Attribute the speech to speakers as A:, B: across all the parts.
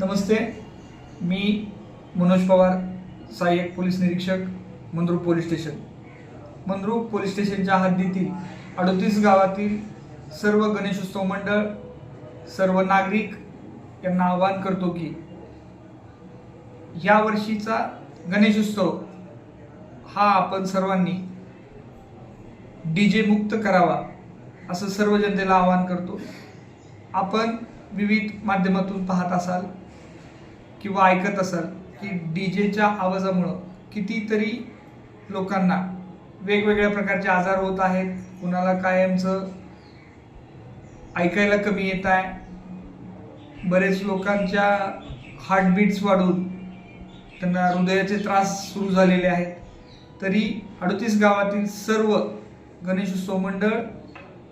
A: नमस्ते. मी मनोज पवार सहाय्यक पोलीस निरीक्षक Mandrup police station. Mandrup police स्टेशनच्या हद्दीतील अडतीस गावातील सर्व गणेशोत्सव मंडळ सर्व नागरिक यांना आवाहन करतो की या वर्षीचा गणेशोत्सव हा आपण सर्वांनी डी जे मुक्त करावा असं सर्व जनतेला आवाहन करतो. आपण विविध माध्यमातून पाहत असाल. किंवा ऐकत असाल की डी जेच्या आवाजामुळं कितीतरी लोकांना वेगवेगळ्या प्रकारचे आजार होत आहेत. कुणाला कायमचं ऐकायला कमी येत आहे. बरेच लोकांच्या हार्टबीट्स वाढून त्यांना हृदयाचे त्रास सुरू झालेले आहेत. तरी अडतीस गावातील सर्व गणेशोत्सव मंडळ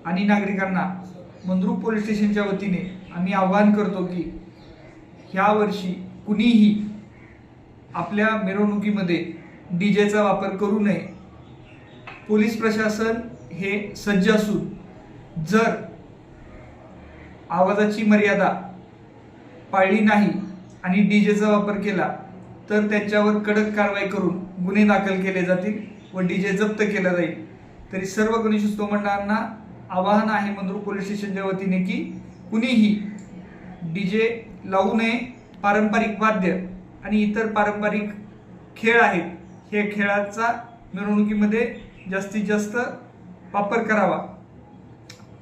A: आणि नागरिकांना मंद्रुप पोलीस स्टेशनच्या वतीने आम्ही आवाहन करतो की ह्या वर्षी कुणीही आपल्या मिरवणुकीमध्ये डी जेचा वापर करू नये. पोलीस प्रशासन हे सज्ज असून जर आवाजाची मर्यादा पाळली नाही आणि डी जेचा वापर केला तर त्यांच्यावर कडक कारवाई करून गुन्हे दाखल केले जातील व डी जे जप्त केला जाईल. तरी सर्व गणेशोत्सव मंडळांना आवाहन आहे मंदूर पोलीस स्टेशनच्या वतीने की कुणीही डी जे लावू नये पारंपरिक वाद्य आणि इतर पारंपरिक खेळ आहेत. हे खेळाचा मिरवणुकीमध्ये जास्तीत जास्त वापर करावा.